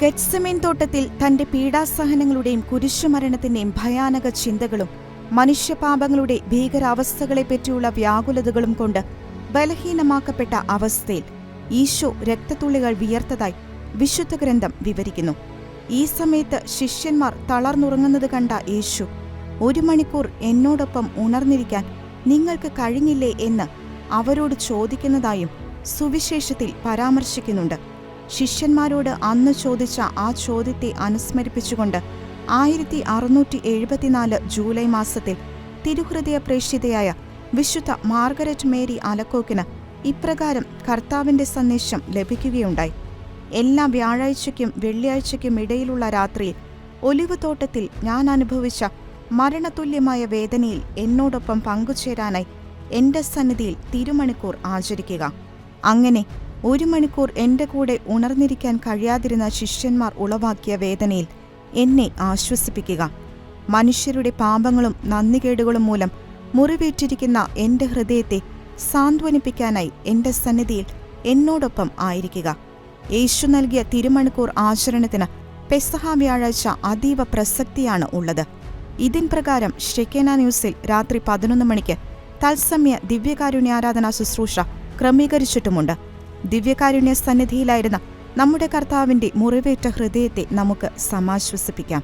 ഗെറ്റ്സമേൻ തോട്ടത്തിൽ തന്റെ പീഡാസഹനങ്ങളുടെയും കുരിശുമരണത്തിന്റെയും ഭയാനക ചിന്തകളും മനുഷ്യപാപങ്ങളുടെ ഭീകരാവസ്ഥകളെപ്പറ്റിയുള്ള വ്യാകുലതകളും കൊണ്ട് ബലഹീനമാക്കപ്പെട്ട അവസ്ഥയിൽ ഈശോ രക്തത്തുള്ളികൾ വിയർത്തതായി വിശുദ്ധ ഗ്രന്ഥം വിവരിക്കുന്നു. ഈ സമയത്ത് ശിഷ്യന്മാർ തളർന്നുറങ്ങുന്നത് കണ്ട യേശു ഒരു മണിക്കൂർ എന്നോടൊപ്പം ഉണർന്നിരിക്കാൻ നിങ്ങൾക്ക് കഴിഞ്ഞില്ലേ? എന്ന് അവരോട് ചോദിക്കുന്നതായും സുവിശേഷത്തിൽ പരാമർശിക്കുന്നുണ്ട്. ശിഷ്യന്മാരോട് അന്ന് ചോദിച്ച ആ ചോദ്യത്തെ അനുസ്മരിപ്പിച്ചുകൊണ്ട് ആയിരത്തി അറുന്നൂറ്റി എഴുപത്തിനാല് ജൂലൈ മാസത്തിൽ തിരുഹൃദയ പ്രേക്ഷിതയായ വിശുദ്ധ മാർഗരറ്റ് മേരി അലക്കോക്കിന് ഇപ്രകാരം കർത്താവിന്റെ സന്ദേശം ലഭിക്കുകയുണ്ടായി. എല്ലാ വ്യാഴാഴ്ചയ്ക്കും വെള്ളിയാഴ്ചയ്ക്കും ഇടയിലുള്ള രാത്രിയിൽ ഒലിവ് തോട്ടത്തിൽ ഞാൻ അനുഭവിച്ച മരണതുല്യമായ വേദനയിൽ എന്നോടൊപ്പം പങ്കുചേരാനായി എന്റെ സന്നിധിയിൽ തിരുമണിക്കൂർ ആചരിക്കുക. അങ്ങനെ ഒരു മണിക്കൂർ എന്റെ കൂടെ ഉണർന്നിരിക്കാൻ കഴിയാതിരുന്ന ശിഷ്യന്മാർ ഉളവാക്കിയ വേദനയിൽ എന്നെ ആശ്വസിപ്പിക്കുക. മനുഷ്യരുടെ പാപങ്ങളും നന്ദികേടുകളും മൂലം മുറിവേറ്റിരിക്കുന്ന എന്റെ ഹൃദയത്തെ സാന്ത്വനിപ്പിക്കാനായി എന്റെ സന്നിധിയിൽ എന്നോടൊപ്പം ആയിരിക്കുക. യേശു നൽകിയ തിരുമണിക്കൂർ ആചരണത്തിന് പെസഹ വ്യാഴാഴ്ച അതീവ പ്രസക്തിയാണ് ഉള്ളത്. ഇതിൻ പ്രകാരം ഷെക്കേന ന്യൂസിൽ രാത്രി പതിനൊന്ന് മണിക്ക് തത്സമയ ദിവ്യകാരുണ്യാരാധനാ ശുശ്രൂഷ ക്രമീകരിച്ചിട്ടുമുണ്ട്. ദിവ്യകാരുണ്യ സന്നിധിയിലായിരുന്ന നമ്മുടെ കർത്താവിന്റെ മുറിവേറ്റ ഹൃദയത്തെ നമുക്ക് സമാശ്വസിപ്പിക്കാം.